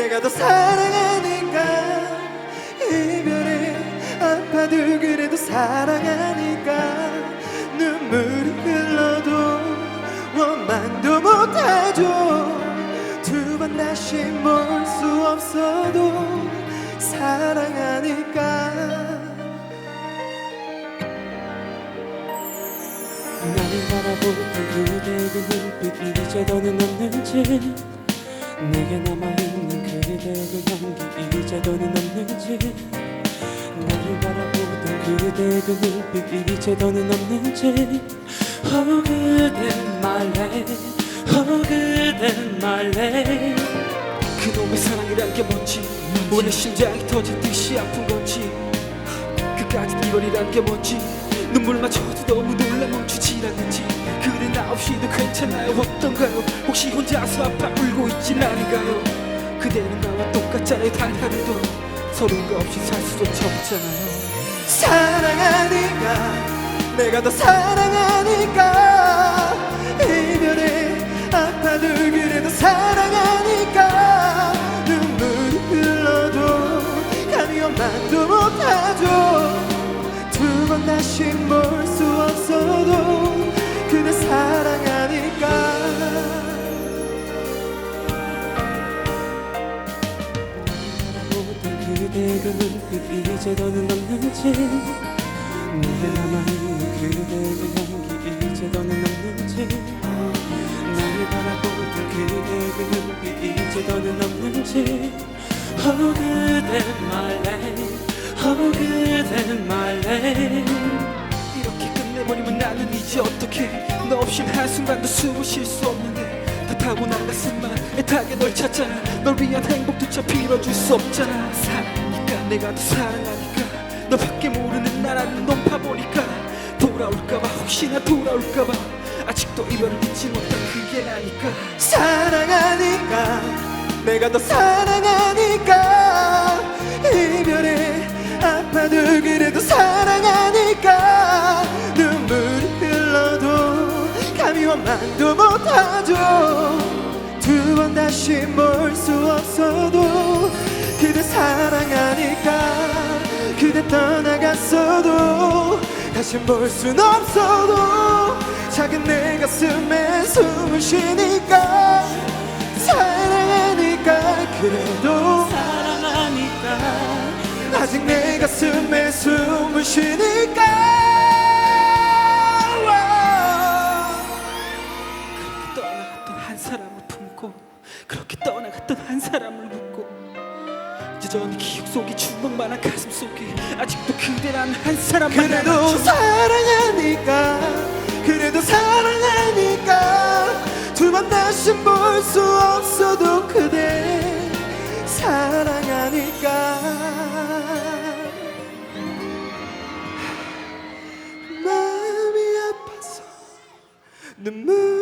내가 더 사랑하니까. 이별에 아파도 그래도 사랑하니까. 눈물이 흘러도 원망도 못하죠. 두 번 다시 볼 수 없어도 사랑하니까. 나를 바라보던 그대의 그 눈빛 이제 더는 없는지 내게 남아있는 그대의 그 향기 이제 더는 없는지. 나를 바라보던 그대의 그 눈빛 이제 더는 없는지. 어 그댄 말래 어 그댄 말래 그놈의 사랑이란 게 뭔지 오늘 심장이 터질 듯이 아픈 건지. 그까짓 이별이란 게 뭔지 눈물마저도 너무 놀라 멈추질 않는지. 그래 나 없이도 괜찮아요. 어떤가요? 혹시 혼자서 아파 울고 있진 않은가요 그대는 나와 똑같잖아요. 단 하루도 서로가 없이 살 수조차 없잖아요. 사랑하니까 내가 더 사랑하니까. 이별에 아파도 그래도 사랑하니까. 눈물이 흘러도 감히 원망도 못하죠. 두 번 다시 볼 그 이제 더는 없는지 내게 남아있는 그대의 그 향기 이제 더는 없는지 나를 바라보던 그대의 그 눈빛 이제 더는 없는지 어 그대 말래 어 그대 말래. 이렇게 끝내버리면 나는 이제 어떻게 너 없인 한순간도 숨을 쉴 수 없는데 다 타고난 가슴만 애타게 널 찾잖아. 널 위한 행복조차 빌어줄 수 없잖아. 사랑하니까 내가 더 사랑하니까. 너밖에 모르는 나라는 넌 바보니까. 돌아올까봐 혹시나 돌아올까봐. 아직도 이별을 잊지 못한 그게 나니까. 사랑하니까 내가 더 사랑하니까. 이별에 아파도 그래도 사랑하니까. 눈물이 흘러도 감히 원망도 못하죠. 두 번 다시 볼 수 없어도 사랑하니까 그대 떠나갔어도 다시 볼 순 없어도 작은 내 가슴에 숨을 쉬니까 사랑하니까 그래도 사랑하니까. 아직 내 가슴에 숨을 쉬니까 여전히 기억 속에 주먹만한 가슴 속에 아직도 그대라는 한 사람만 그래도. 사랑하니까 그래도 사랑하니까 두 번 다시 볼 수 없어도 그대 사랑하니까 마음이 아파서 눈물